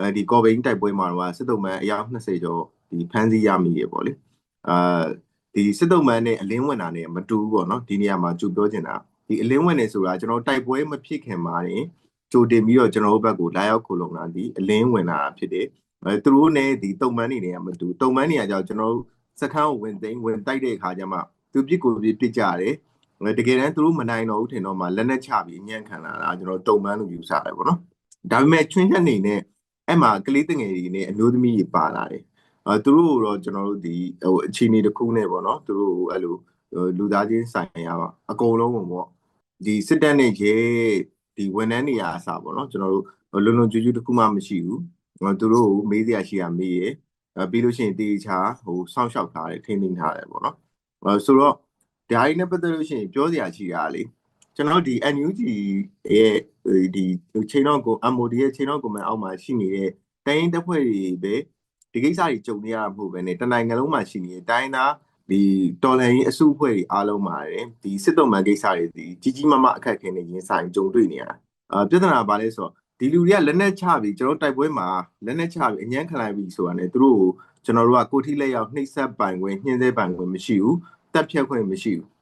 အဲဒီကော်ဘိန်းတိုက်ပွဲမှာတော့စစ်တုံးမန်အယောက်20ကျော်ဒီဖမ်းဆီးရမိရေပေါ့လေအာဒီစစ်တုံးမန်နဲ့အလင်းဝင်တာနဲ့မတူဘူးပေါ့နော်ဒီနေရာမှာကြိုပြောချင်တာဒီအလင်းဝင်နေဆိုတာကျွန်တော်တိုက်ပွဲမဖြစ်ခင်မှာတင်ကြိုတင်ပြီးတော့ကျွန်တော်တို့ဘက်ကိုလာရောက်ခုလုံတာဒီအလင်းဝင်လာတာဖြစ်တယ်အဲသူတို့နဲ့ဒီတုံမန်းနေနေကမတူတုံမန်းနေကကြောင့်ကျွန်တော်တို့စခန်းကိုဝင်သိမ်းဝင်တိုက်တဲ့အခါကျမှသူပြစ်ကိုပြစ်ပြစ်ကြတယ်တကယ်တမ်းသူတို့မနိုင်တော့ဘူးထင်တော့မှလက်နဲ့ချပြီးညံ့ခံလာတာကျွန်တော်တုံမန်းလို့ယူဆတယ်ပေါ့နော်ဒါပေမဲ့ချွင်းချက်နေနဲ့ အဲ့မှာကလေးတငယ်တွေနဲ့အမျိုးသမီးတွေပါလာတယ်အဲသူတို့တော့ကျွန်တော်တို့ဒီဟိုအခြေအနေတစ်ခုနဲ့ပေါ့နော်သူတို့အဲ့လိုလူသားချင်းဆိုင်ရာပါအကုန်လုံးပေါ့ဒီစစ်တပ်နဲ့ရဲဒီဝန်ထမ်းတွေအားအစားပေါ့နော်ကျွန်တော်တို့လွန်လွန်ကျူးကျူးတစ်ခုမှမရှိဘူးသူတို့ကိုမေးစရာရှိတာမေးရအဲပြီးလို့ရှိရင်တေချာဟိုစောင့်ရှောက်ထားတယ်ထိန်းသိမ်းထားတယ်ပေါ့နော်အဲဆိုတော့ဒါကြီးနဲ့ပတ်သက်လို့ရှိရင်ပြောစရာရှိတာလေ ကျွန်တော်ဒီ NUG ရဲ့ဒီချိန်တော့ကို MOD ရဲ့ချိန်တော့ကိုမအောက်မှာရှိနေတဲ့တိုင်းတပ်ဖွဲ့တွေပဲဒီကိစ္စတွေကြုံနေရတာမဟုတ်ပဲねတနိုင်ငံလုံးမှာရှိနေတဲ့တိုင်းသားဒီတော်လန်ရေးအစုအဖွဲ့တွေအားလုံးပါတယ်ဒီစစ်တုံးမှန်ကိစ္စတွေဒီကြီးကြီးမားမားအခက်အခဲနဲ့ရင်ဆိုင်ကြုံတွေ့နေရတာအာပြဿနာပါလဲဆိုတော့ဒီလူတွေကလက်နက်ချပြီးကျွန်တော်တိုက်ပွဲမှာလက်နက်ချပြီးအញ្ញမ်းခံလိုက်ပြီးဆိုတာ ਨੇ သူတို့ကိုကျွန်တော်တို့ကကိုထိလက်ရောက်နှိပ်စက်ပိုင်ခွင့်ညှင်းသေးပိုင်ခွင့်မရှိဘူးတက်ဖြတ်ခွင့်မရှိဘူး